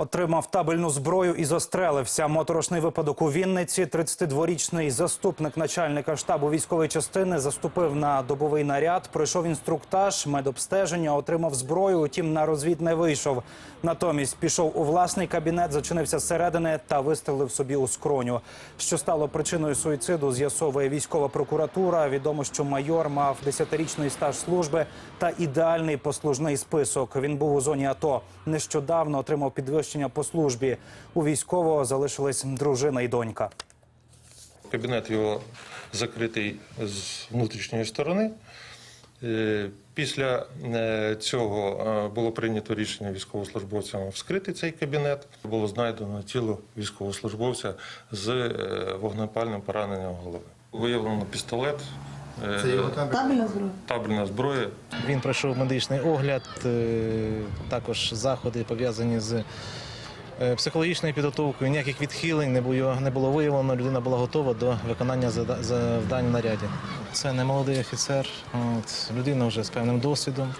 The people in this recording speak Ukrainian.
Отримав табельну зброю і застрелився. Моторошний випадок у Вінниці. 32-річний заступник начальника штабу військової частини заступив на добовий наряд. Пройшов інструктаж, медобстеження, отримав зброю. Утім, на розвід не вийшов. Натомість пішов у власний кабінет, зачинився зсередини та вистрелив собі у скроню. Що стало причиною суїциду, з'ясовує військова прокуратура. Відомо, що майор мав 10-річний стаж служби та ідеальний послужний список. Він був у зоні АТО. Нещодавно отримав підвищення по службі. У військового залишились дружина і донька. Кабінет його закритий з внутрішньої сторони. Е, Після е, цього е, було прийнято рішення військовослужбовцям вскрити цей кабінет. Було знайдено тіло військовослужбовця з вогнепальним пораненням голови. Виявлено пістолет, Це його? Табельна зброя. табельна зброя. Він пройшов медичний огляд, е, також заходи пов'язані з е, психологічною підготовкою. Ніяких відхилень не було, не було виявлено. Людина була готова до виконання завдань в наряді. Це не молодий офіцер, людина вже з певним досвідом.